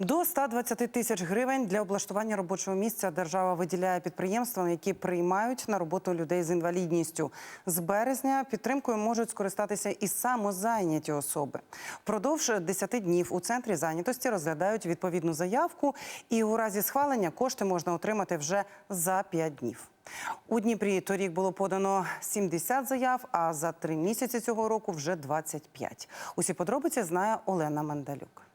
До 120 тисяч гривень для облаштування робочого місця держава виділяє підприємствам, які приймають на роботу людей з інвалідністю. З березня підтримкою можуть скористатися і самозайняті особи. Впродовж 10 днів у центрі зайнятості розглядають відповідну заявку, і у разі схвалення кошти можна отримати вже за 5 днів. У Дніпрі торік було подано 70 заяв, а за три місяці цього року вже 25. Усі подробиці знає Олена Мандалюк.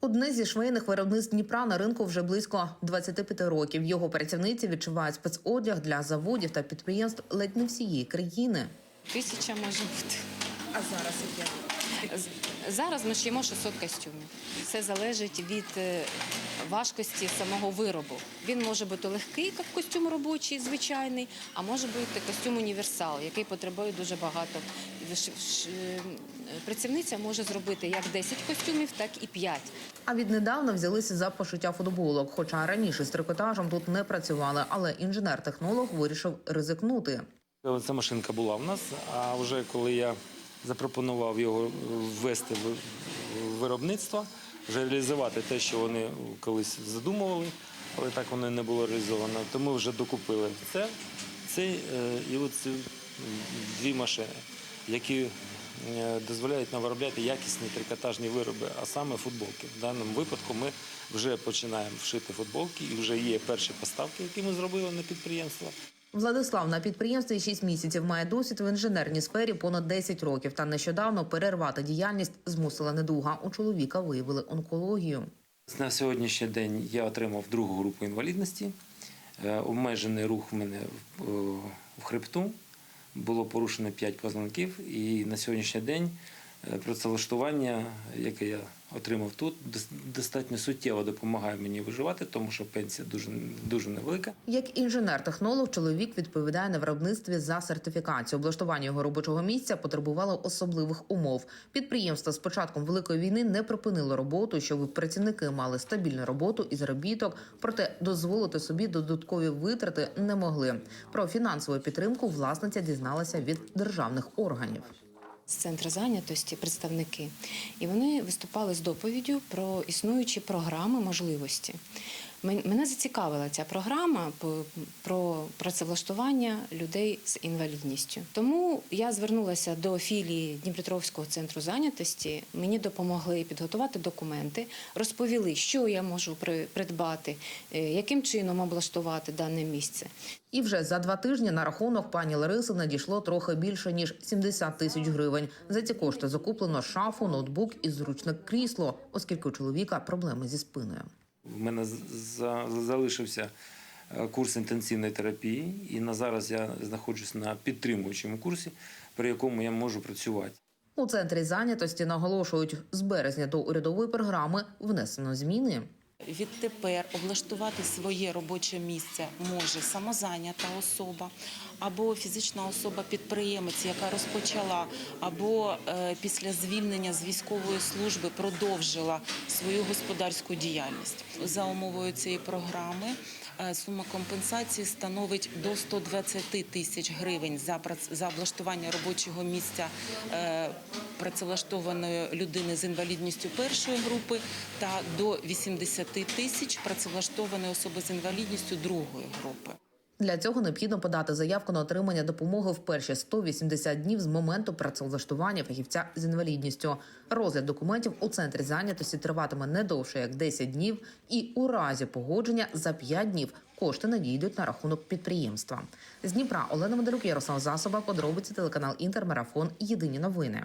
Одне зі швейних виробництв Дніпра на ринку вже близько 25 років. Його працівниці відчувають спецодяг для заводів та підприємств ледь не всієї країни. Тисяча може бути. А зараз яке? Зараз ми шиємо 600 костюмів. Все залежить від е, важкості самого виробу. Він може бути легкий, як костюм робочий, звичайний, а може бути костюм універсал, який потребує дуже багато. Е, Працівниця може зробити як 10 костюмів, так і 5. А віднедавна взялися за пошиття футболок. Хоча раніше з трикотажем тут не працювали, але інженер-технолог вирішив ризикнути. Ця машинка була в нас, а вже коли я запропонував його ввести в виробництво, вже реалізувати те, що вони колись задумували, але так воно не було реалізовано, то ми вже докупили це, цей е, і оці дві машини, які е, дозволяють нам виробляти якісні трикотажні вироби, а саме футболки. В даному випадку ми вже починаємо вшити футболки і вже є перші поставки, які ми зробили на підприємство. Владислав на підприємстві 6 місяців має досвід в інженерній сфері понад 10 років. Та нещодавно перервати діяльність змусила недуга. У чоловіка виявили онкологію. На сьогоднішній день я отримав другу групу інвалідності. Е, Обмежений рух в мене в- е, хребту. Було порушено 5 позвонків. І на сьогоднішній день працевлаштування, яке я отримав тут, дос- достатньо суттєво допомагає мені виживати, тому що пенсія дуже, дуже невелика. Як інженер-технолог, чоловік відповідає на виробництві за сертифікацію. Облаштування його робочого місця потребувало особливих умов. Підприємство з початком великої війни не припинило роботу, щоб працівники мали стабільну роботу і заробіток, проте дозволити собі додаткові витрати не могли. Про фінансову підтримку власниця дізналася від державних органів. З центру зайнятості представники, і вони виступали з доповіддю про існуючі програми можливості. Мен- Мене зацікавила ця програма про працевлаштування людей з інвалідністю. Тому я звернулася до філії Дніпропетровського центру зайнятості. Мені допомогли підготувати документи, розповіли, що я можу при- придбати, е, яким чином облаштувати дане місце. І вже за два тижні на рахунок пані Лариси надійшло трохи більше ніж 70 тисяч гривень. За ці кошти закуплено шафу, ноутбук і зручне крісло, оскільки у чоловіка проблеми зі спиною. У мене залишився е, курс інтенсивної терапії, і на зараз я знаходжусь на підтримуючому курсі, при якому я можу працювати. У центрі зайнятості наголошують, з березня до урядової програми внесено зміни. Відтепер облаштувати своє робоче місце може самозайнята особа або фізична особа-підприємець, яка розпочала або е, після звільнення з військової служби продовжила свою господарську діяльність. За умовою цієї програми е, сума компенсації становить до 120 тисяч гривень за за облаштування робочого місця е, працевлаштованої людини з інвалідністю першої групи та до 80 тисяч працевлаштованої особи з інвалідністю другої групи. Для цього необхідно подати заявку на отримання допомоги в перші 180 днів з моменту працевлаштування фахівця з інвалідністю. Розгляд документів у центрі зайнятості триватиме не довше як 10 днів, і у разі погодження за 5 днів кошти надійдуть на рахунок підприємства. З Дніпра Олена Медалюк, Ярослав Засоба, подробиці телеканал Інтермарафон. Єдині новини.